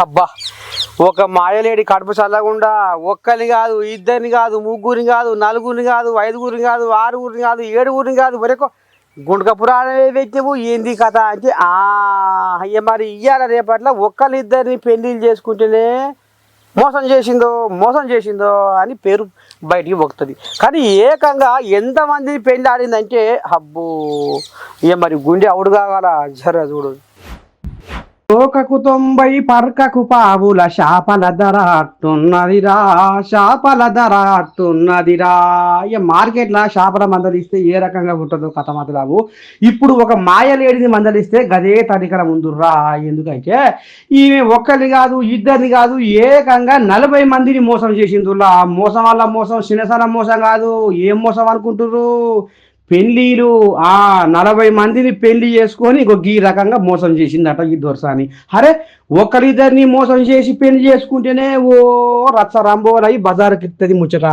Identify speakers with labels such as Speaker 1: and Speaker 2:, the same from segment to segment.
Speaker 1: అబ్బా ఒక మాయలేడి కడుపు చల్లకుండా ఒక్కరిని కాదు ఇద్దరిని కాదు ముగ్గురిని కాదు నలుగురిని కాదు ఐదుగురిని కాదు ఆరుగురిని కాదు ఏడుగురిని కాదు మరొక గుండక పురాణమే వ్యక్తివు ఏంది కథ అంటే ఆ అయ్య మరి ఇయ్యాల రేపట్ల ఒక్కరిద్దరిని పెళ్ళిళ్ళు చేసుకుంటేనే మోసం చేసిందో మోసం చేసిందో అని పేరు బయటికి పోతుంది కానీ ఏకంగా ఎంతమంది పెళ్ళి ఆడిందంటే అబ్బో ఇక మరి గుండె అవుడు కావాలా? జర చూడు. తోకకు తొంభై పర్కకు పావుల శాపల ధర అట్టున్నదిరా శాపల ధర అట్టున్నదిరా. ఇక మార్కెట్లో చేపల మందలిస్తే ఏ రకంగా ఉంటుందో కథ మాత్రము ఇప్పుడు ఒక మాయలేడిని మందలిస్తే గదే తనికర ముందుర్రా ఎందుకంటే ఈమె ఒక్కరిని కాదు ఇద్దరిని కాదు ఏకంగా నలభై మందిని మోసం చేసిందులా మోసం వల్ల మోసం చిన్నసన మోసం కాదు. ఏం మోసం అనుకుంటున్నారు పెళ్ళిళ్ళు ఆ నలభై మందిని పెళ్ళి చేసుకొని ఇంకో ఈ రకంగా మోసం చేసిందట ఈ దొరసాని. అరే ఒకరిద్దరిని మోసం చేసి పెళ్ళి చేసుకుంటేనే ఓ రచ్చ రాంబోరాయి బజారుకి ఎత్తది ముచ్చట.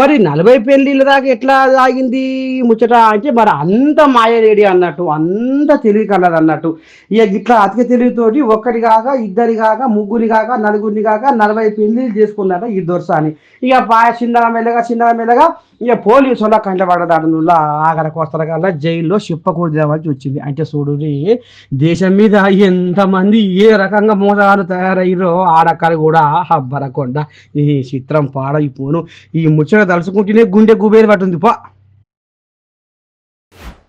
Speaker 1: మరి నలభై పెళ్ళిళ్ళ దాకా ఎట్లా ఆగింది ముచ్చట అంటే మరి అంత మాయలేడి అన్నట్టు అంత తెలివి కలదు అన్నట్టు. ఇక ఇట్లా అతిక తెలివితోటి ఒక్కరి కాక ఇద్దరి కాక ముగ్గురి కాక నలుగురిని కాక నలభై పెళ్ళిళ్ళు చేసుకున్నట ఈ దొరసాని. ఇక పాయ చిన్నగా మెల్లగా చిన్నగా మెల్లగా ఇక పోలీసు వాళ్ళ కంట పడదాడులా ఆఖరికి వస్తారు జైల్లో చెప్పకూడదు వచ్చింది. అంటే చూడు దేశం మీద ఎంతమంది ఏ రకంగా మోసాలు తయారయ్యారో ఆడక్కడ కూడా హబ్బరకొండ. ఈ చిత్రం పాడైపోను. ఈ ముచ్చట తలుచుకుంటేనే గుండె గుబేరు పట్టుంది. పా.